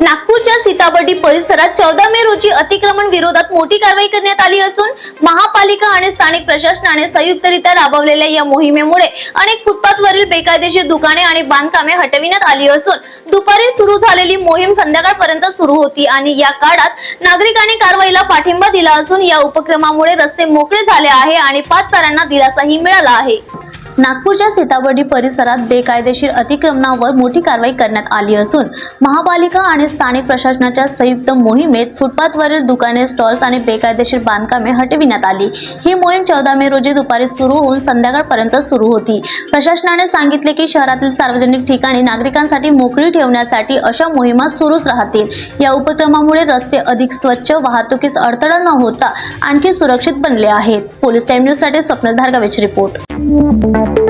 नागपूरच्या सीताबर्डी परिसरात चौदा मे रोजी अतिक्रमण विरोधात मोठी कारवाई करण्यात आली असून महापालिका आणि स्थानिक प्रशासनाने संयुक्तरित्या राबवलेल्या या मोहिमेमुळे अनेक फुटपाथवरील बेकायदेशीर दुकाने आणि बांधकामे हटविण्यात आली असून दुपारी सुरू झालेली मोहीम संध्याकाळपर्यंत सुरू होती आणि या काळात नागरिकांनी कारवाईला पाठिंबा दिला असून या उपक्रमामुळे रस्ते मोकळे झाले आहे आणि पादचाऱ्यांना दिलासाही मिळाला आहे. नागपूरच्या सीताबर्डी परिसरात बेकायदेशीर अतिक्रमणावर मोठी कारवाई करण्यात आली असून महापालिका आणि स्थानिक प्रशासनाच्या संयुक्त मोहिमेत फुटपाथवरील दुकाने स्टॉल्स आणि बेकायदेशीर बांधकामे हटविण्यात आली. ही मोहीम चौदा मे रोजी दुपारी सुरू होऊन संध्याकाळपर्यंत सुरू होती. प्रशासनाने सांगितले की शहरातील सार्वजनिक ठिकाणी नागरिकांसाठी मोकळी ठेवण्यासाठी अशा मोहिमा सुरूच राहतील. या उपक्रमामुळे रस्ते अधिक स्वच्छ वाहतुकीस अडथळा न होता आणखी सुरक्षित बनले आहेत. पोलीस टाइम न्यूजसाठी स्वप्न धारगावेची रिपोर्ट. Thank you.